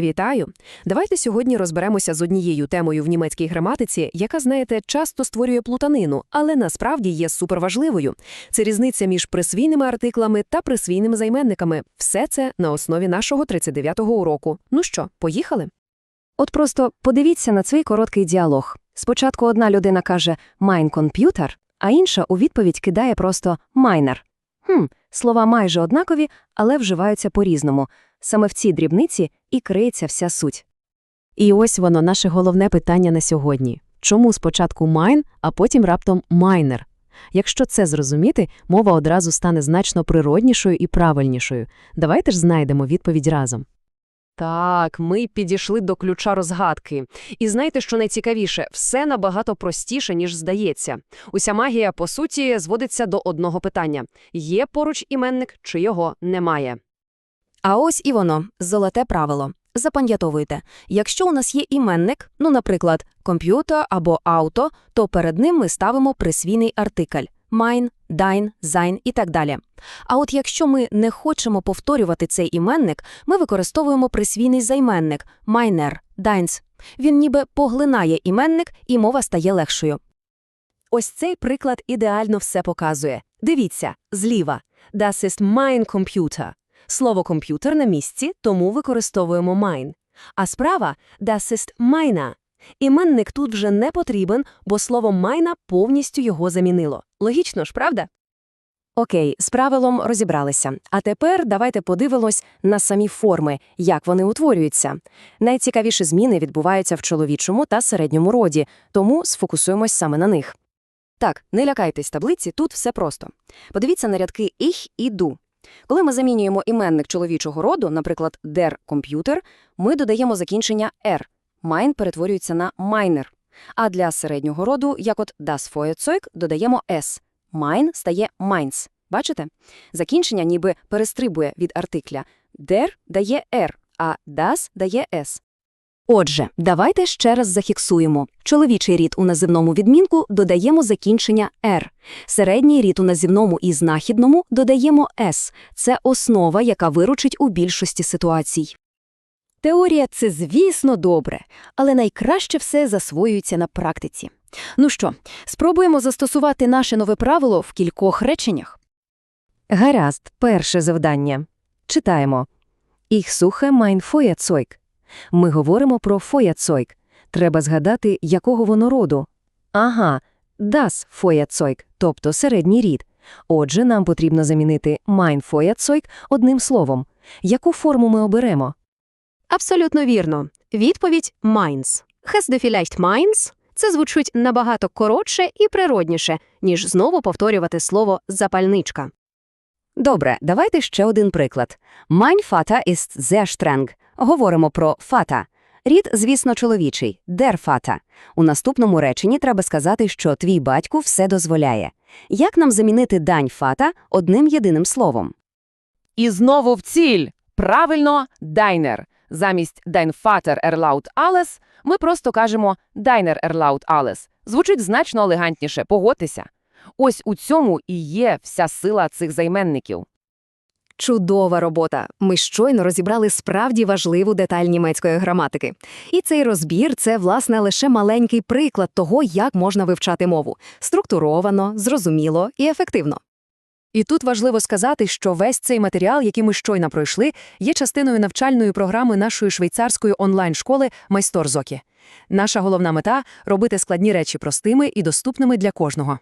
Вітаю! Давайте сьогодні розберемося з однією темою в німецькій граматиці, яка, знаєте, часто створює плутанину, але насправді є суперважливою. Це різниця між присвійними артиклами та присвійними займенниками. Все це на основі нашого 39-го уроку. Ну що, поїхали? От просто подивіться на цей короткий діалог. Спочатку одна людина каже «mein Computer», а інша у відповідь кидає просто «meiner». Хм, слова майже однакові, але вживаються по-різному. Саме в цій дрібниці і криється вся суть. І ось воно наше головне питання на сьогодні. Чому спочатку майн, а потім раптом майнер? Якщо це зрозуміти, мова одразу стане значно природнішою і правильнішою. Давайте ж знайдемо відповідь разом. Так, ми підійшли до ключа розгадки. І знаєте, що найцікавіше? Все набагато простіше, ніж здається. Уся магія, по суті, зводиться до одного питання. Є поруч іменник чи його немає? А ось і воно, золоте правило. Запам'ятовуйте, якщо у нас є іменник, ну, наприклад, комп'ютер або ауто, то перед ним ми ставимо присвійний артикль mein, dein, sein і так далі. А от якщо ми не хочемо повторювати цей іменник, ми використовуємо присвійний займенник meiner, deins. Він ніби поглинає іменник, і мова стає легшою. Ось цей приклад ідеально все показує. Дивіться, зліва. Das ist mein Computer. Слово комп'ютер на місці, тому використовуємо mein. А справа das ist meiner. Іменник тут вже не потрібен, бо слово майна повністю його замінило. Логічно ж, правда? Окей, з правилом розібралися. А тепер давайте подивимось на самі форми, як вони утворюються. Найцікавіші зміни відбуваються в чоловічому та середньому роді, тому сфокусуємось саме на них. Так, не лякайтесь таблиці, тут все просто. Подивіться на рядки «ich» і «du». Коли ми замінюємо іменник чоловічого роду, наприклад, der Computer, ми додаємо закінчення «er». Mein перетворюється на «meiner». А для середнього роду, як от das Feuerzeug, додаємо «s». Mein стає «meins». Бачите? Закінчення ніби перестрибує від артикля. Der дає «er», а das дає «s». Отже, давайте ще раз зафіксуємо. Чоловічий рід у називному відмінку додаємо закінчення «er». Середній рід у називному і знахідному додаємо «s». Це основа, яка виручить у більшості ситуацій. Теорія – це, звісно, добре, але найкраще все засвоюється на практиці. Ну що, спробуємо застосувати наше нове правило в кількох реченнях. Гаразд, перше завдання. Читаємо. «Ich suche mein Feuerzeug». Ми говоримо про Feuerzeug. Треба згадати, якого воно роду. Ага, das Feuerzeug, тобто середній рід. Отже, нам потрібно замінити mein Feuerzeug одним словом. Яку форму ми оберемо? Абсолютно вірно. Відповідь «meins». «Hast du vielleicht meins» – це звучить набагато коротше і природніше, ніж знову повторювати слово «запальничка». Добре, давайте ще один приклад. Mein Vater ist sehr streng. Говоримо про «фата». Рід, звісно, чоловічий. Der Vater. У наступному реченні треба сказати, що твій батько все дозволяє. Як нам замінити дань «фата» одним єдиним словом? І знову в ціль. Правильно, дайнер. Замість dein Vater erlaubt alles ми просто кажемо deiner erlaubt alles. Звучить значно елегантніше, погодьтеся. Ось у цьому і є вся сила цих займенників. Чудова робота. Ми щойно розібрали справді важливу деталь німецької граматики. І цей розбір це, власне, лише маленький приклад того, як можна вивчати мову структуровано, зрозуміло і ефективно. І тут важливо сказати, що весь цей матеріал, який ми щойно пройшли, є частиною навчальної програми нашої швейцарської онлайн-школи Майсторзокі. Наша головна мета робити складні речі простими і доступними для кожного.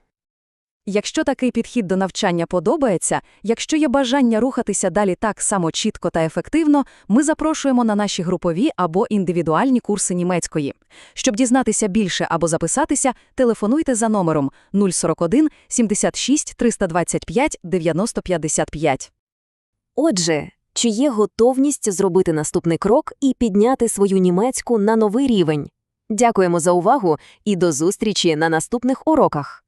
Якщо такий підхід до навчання подобається, якщо є бажання рухатися далі так само чітко та ефективно, ми запрошуємо на наші групові або індивідуальні курси німецької. Щоб дізнатися більше або записатися, телефонуйте за номером 041 76 325 90 55. Отже, чи є готовність зробити наступний крок і підняти свою німецьку на новий рівень? Дякуємо за увагу і до зустрічі на наступних уроках.